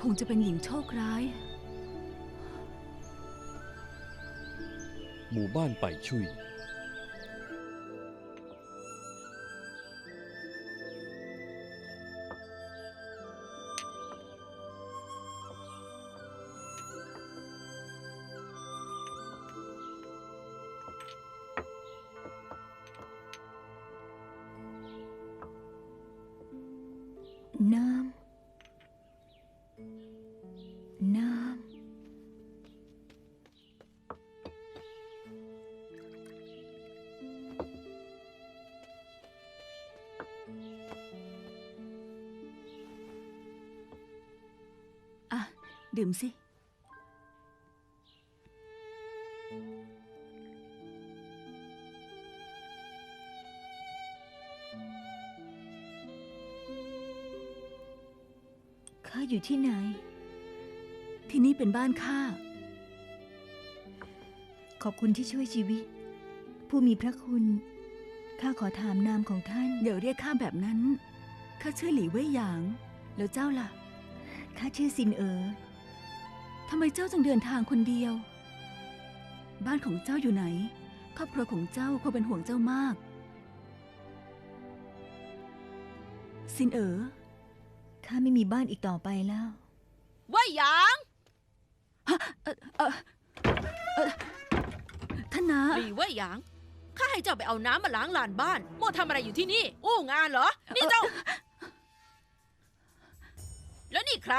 คงจะเป็นหญิงโชคร้าย หมู่บ้านไปชุย ดื่มสิ ข้าอยู่ที่ไหน ที่นี่เป็นบ้านข้า ขอบคุณที่ช่วยชีวิต ผู้มีพระคุณ ข้าขอถามนามของท่าน เดี๋ยวเรียกข้าแบบนั้น ข้าชื่อหลี่เว่ยหยาง แล้วเจ้าล่ะ ข้าชื่อซินเอ๋อ ทำไมเจ้าจึงเดินทางคนเดียว บ้านของเจ้าอยู่ไหน ครอบครัวของเจ้าคงเป็นห่วงเจ้ามากซินเอ๋อข้าไม่มีบ้านอีกต่อไปแล้ว ว่าหยางท่านนา หลีว่าหยาง ข้าให้เจ้าไปเอาน้ำมาล้างลานบ้าน โม่ทำอะไรอยู่ที่นี่ อู้งานเหรอ นี่เจ้า แล้วนี่ใคร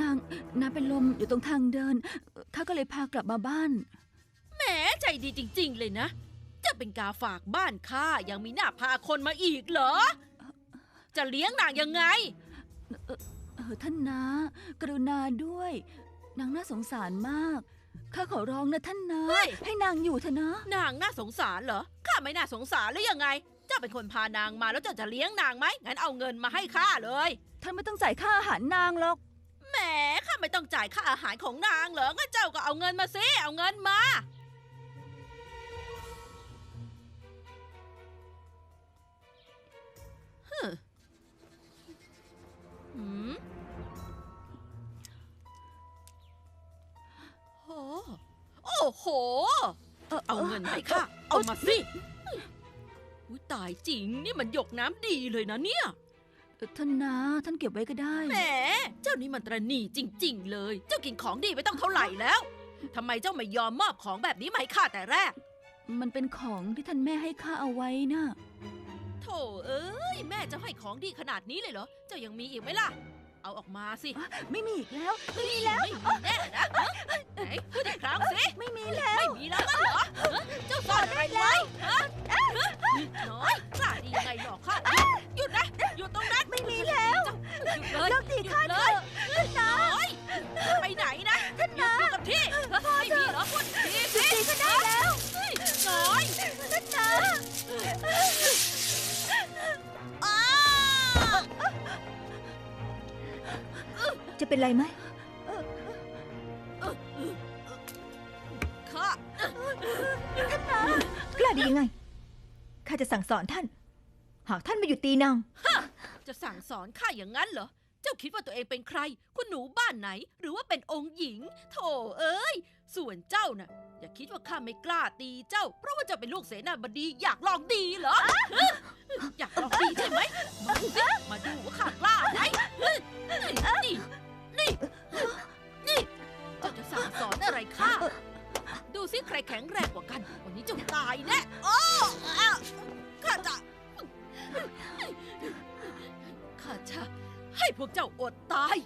นางนางเป็นลมอยู่ตรงทางเดินข้าก็เลยพากลับมาบ้าน แหมใจดีจริง ๆ เลยนะ จะเป็นกาฝากบ้านข้ายังมีหน้าพาคนมาอีกเหรอ จะเลี้ยงนางยังไง เออท่านนากรุณาด้วย นางน่าสงสารมากข้าขอร้องนะท่านนาเฮ้ย ให้นางอยู่เถอะนะ นางน่าสงสารเหรอ ข้าไม่น่าสงสารหรือยังไง เจ้าเป็นคนพานางมาแล้วเจ้าจะเลี้ยงนางไหม งั้นเอาเงินมาให้ข้าเลย ท่านไม่ต้องจ่ายค่าอาหารนางหรอกแหม ข้าไม่ต้องจ่ายค่าอาหารของนางเหรองั้นเจ้าก็เอาเงินมาสิเอาเงินมา ฮึหืมโหโอ้โห เอาเงินให้ข้าเอามาสิอุ๊ยตายจริงนี่มันหยกน้ำดีเลยนะเนี่ย ท่านนาท่านเก็บไว้ก็ได้ แหม เจ้านี่มันตระหนี่จริง ๆ เลย เจ้ากินของดีไปต้องเท่าไหร่แล้วทำไมเจ้าไม่ยอมมอบของแบบนี้มาให้ข้าแต่แรก มันเป็นของที่ท่านแม่ให้ข้าเอาไว้นะโถเอ้ยแม่เจะให้ของดีขนาดนี้เลยเหรอ เจ้ายังมีอีกไหมล่ะ เอาออกมาสิ ไม่มีอีกแล้วไม่มี จะเป็นไรไหมข้ากล้าดียังไง ข้าจะสั่งสอนท่าน หากท่านไม่หยุดตีนาง จะสั่งสอนข้าอย่างนั้นเหรอ เจ้าคิดว่าตัวเองเป็นใคร คุณหนูบ้านไหน หรือว่าเป็นองค์หญิง โถเอ้ย ส่วนเจ้าน่ะ อย่าคิดว่าข้าไม่กล้าตีเจ้า เพราะว่าเจ้าเป็นลูกเสนาบดี อยากลองดีเหรอฮะอยากลองดีใช่ไหม มาดูสิมาดูว่าข้ากล้าไหม พวกเจ้าอดตาย